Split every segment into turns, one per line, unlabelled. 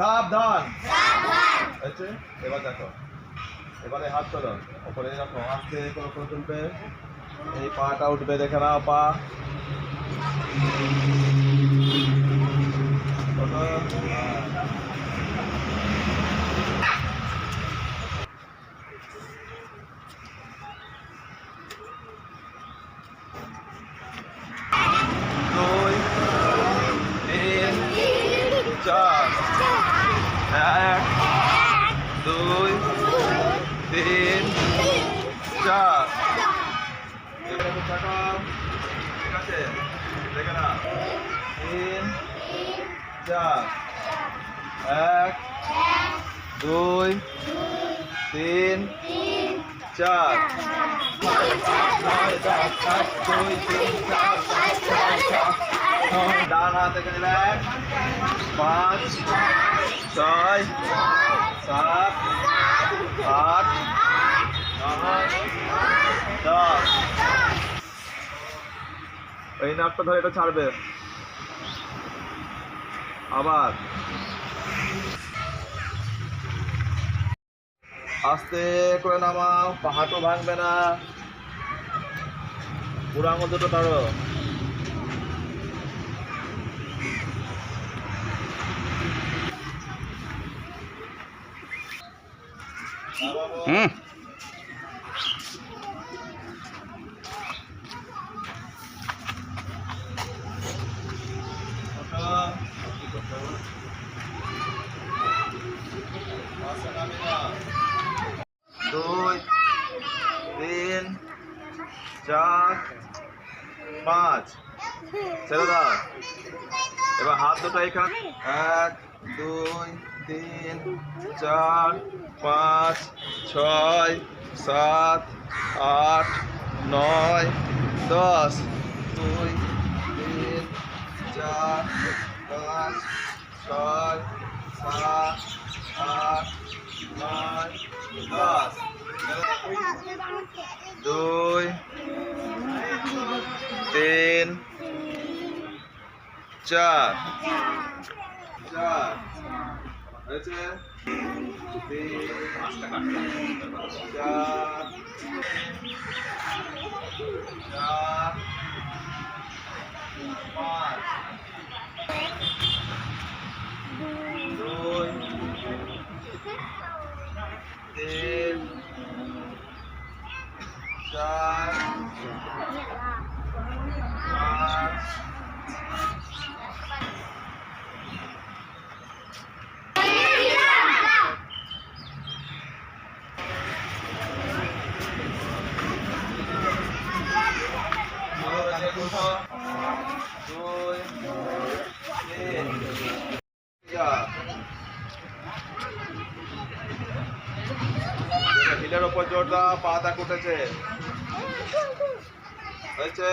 সাবধান
সাবধান
আচ্ছা এবারে দেখো এবারে হাত ধরো উপরে ধরো আপনাদের আজকে colocon tumbe এই পা কাট আউট বে দেখা নাও পা চার এক দুই তিন চার ডান হাত এক পাঁচ ছয় সাত আট নয় দশ এই নাটটা ধরে এটা ছাড়বে আবার আস্তে করে নামাও পাহাড়ও ভাঙবে না পুরা মধ্যে তো তার হুম চার পাঁচ ছেলে দাও এবার হাত দুটো এখানে এক দুই তিন চার পাঁচ ছয় সাত আট নয় দশ দুই তিন চার পাঁচ ছয় সাত আট নয় দশ đôi tên cha cha đấy chứ tên cha cha চার পাঁচ দুই তিন হিলের ওপর জোরটা পাতা কুটেছে হয়েছে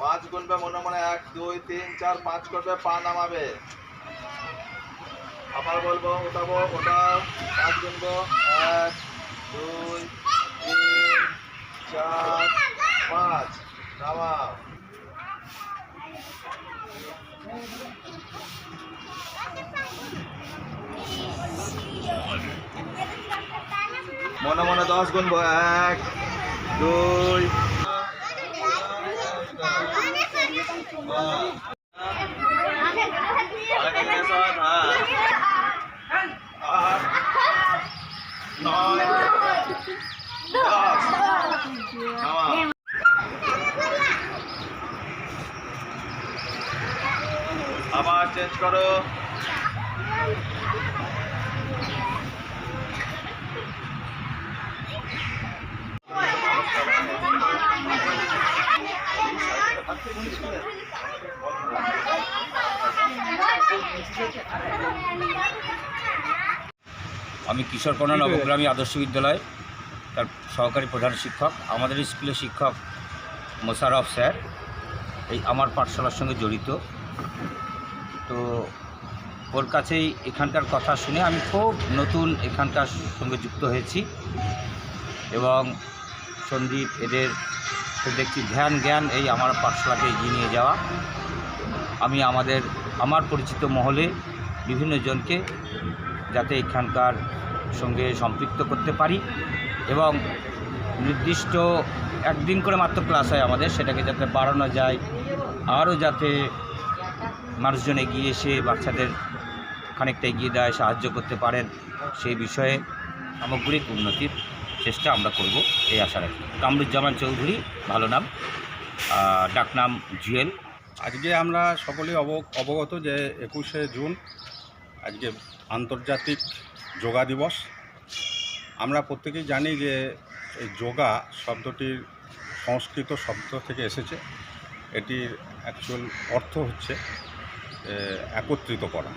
পাঁচ গুনবে মনে মনে এক দুই তিন চার পাঁচ করবে পা নামাবে আবার বলবো উঠাবো ওটা পাঁচ গুনবো এক দুই তিন চার পাঁচ নামাও মনে মনে দশ গুণ এক দুই নয় আবার চেঞ্জ করো
আমি কিশোর কন্যা নবগ্রামী আদর্শ বিদ্যালয় তার সহকারী প্রধান শিক্ষক আমাদের স্কুলের শিক্ষক মোশারফ স্যার এই আমার পাঠশালার সঙ্গে জড়িত তো ওর কাছেই এখানকার কথা শুনে আমি খুব নতুন এখানকার সঙ্গে যুক্ত হয়েছি এবং সন্দীপ এদের তো দেখছি ধ্যান জ্ঞান এই আমার পাঠশালাকে এগিয়ে নিয়ে যাওয়া আমি আমাদের আমার পরিচিত মহলে বিভিন্ন জনকে যাতে এখানকার সঙ্গে সম্পৃক্ত করতে পারি এবং নির্দিষ্ট একদিন করে মাত্র ক্লাস হয় আমাদের সেটাকে যাতে বাড়ানো যায় আরও যাতে মানুষজন এগিয়ে এসে বাচ্চাদের খানিকটা এগিয়ে দেয় সাহায্য করতে পারেন সেই বিষয়ে সামগ্রিক উন্নতির চেষ্টা আমরা করব এই আশা রাখি কামরুজ্জামান চৌধুরী ভালো নাম ডাকনাম জুয়েল
আজকে আমরা সকলেই অবগত যে একুশে জুন আজকে আন্তর্জাতিক যোগা দিবস আমরা প্রত্যেকেই জানি যে এই যোগা শব্দটির সংস্কৃত শব্দ থেকে এসেছে এটির অ্যাকচুয়াল অর্থ হচ্ছে একত্রিত করা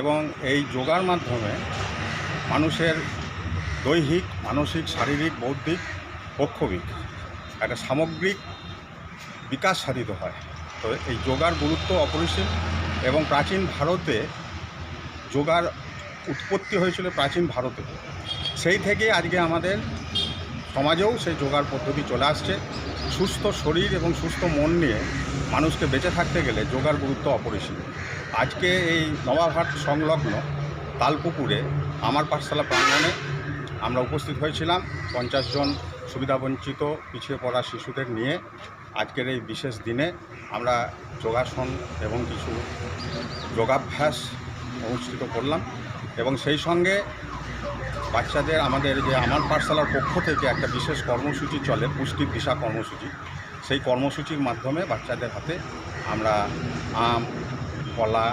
এবং এই যোগার মাধ্যমে মানুষের দৈহিক মানসিক শারীরিক বৌদ্ধিক পক্ষবিক একটা সামগ্রিক বিকাশ সাধিত হয় তো এই যোগার গুরুত্ব অপরিসীম এবং প্রাচীন ভারতে যোগার উৎপত্তি হয়েছিল প্রাচীন ভারতে সেই থেকে আজকে আমাদের সমাজেও সেই যোগার পদ্ধতি চলে আসছে সুস্থ শরীর এবং সুস্থ মন নিয়ে মানুষকে বেঁচে থাকতে গেলে যোগার গুরুত্ব অপরিসীম আজকে এই নবাভাট সংলগ্ন তালপুকুরে আমার পাঠশালা প্রাঙ্গণে আমরা উপস্থিত হয়েছিলাম পঞ্চাশ জন সুবিধাবঞ্চিত পিছিয়ে পড়া শিশুদের নিয়ে আজকের এই বিশেষ দিনে আমরা যোগাসন এবং কিছু যোগাভ্যাস অনুষ্ঠিত করলাম এবং সেই সঙ্গে বাচ্চাদের আমাদের যে আমার পাঠশালার পক্ষ থেকে একটা বিশেষ কর্মসূচি চলে পুষ্টি দিশা কর্মসূচি সেই কর্মসূচির মাধ্যমে বাচ্চাদের হাতে আমরা আম কলা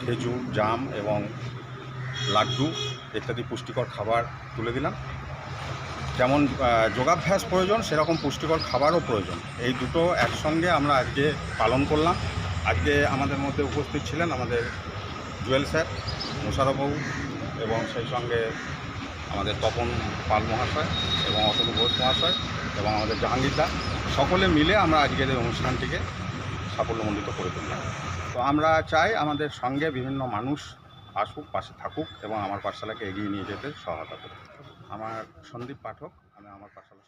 খেজুর জাম এবং লাড্ডু ইত্যাদি পুষ্টিকর খাবার তুলে দিলাম যেমন যোগাভ্যাস প্রয়োজন সেরকম পুষ্টিকর খাবারও প্রয়োজন এই দুটো একসঙ্গে আমরা আজকে পালন করলাম আজকে আমাদের মধ্যে উপস্থিত ছিলেন আমাদের জুয়েল স্যার মুশারফবাবু এবং সেই সঙ্গে আমাদের তপন পাল মহাশয় এবং অশোক ঘোষ মহাশয় এবং আমাদের জাহাঙ্গীরদা সকলে মিলে আমরা আজকের এই অনুষ্ঠানটিকে সাফল্যমণ্ডিত করে তুললাম তো আমরা চাই আমাদের সঙ্গে বিভিন্ন মানুষ আসুক পাশে থাকুক এবং আমার পাঠশালাকে এগিয়ে নিয়ে যেতে সহায়তা করুক আমার সন্দীপ পাঠক আমি আমার পাঠশালা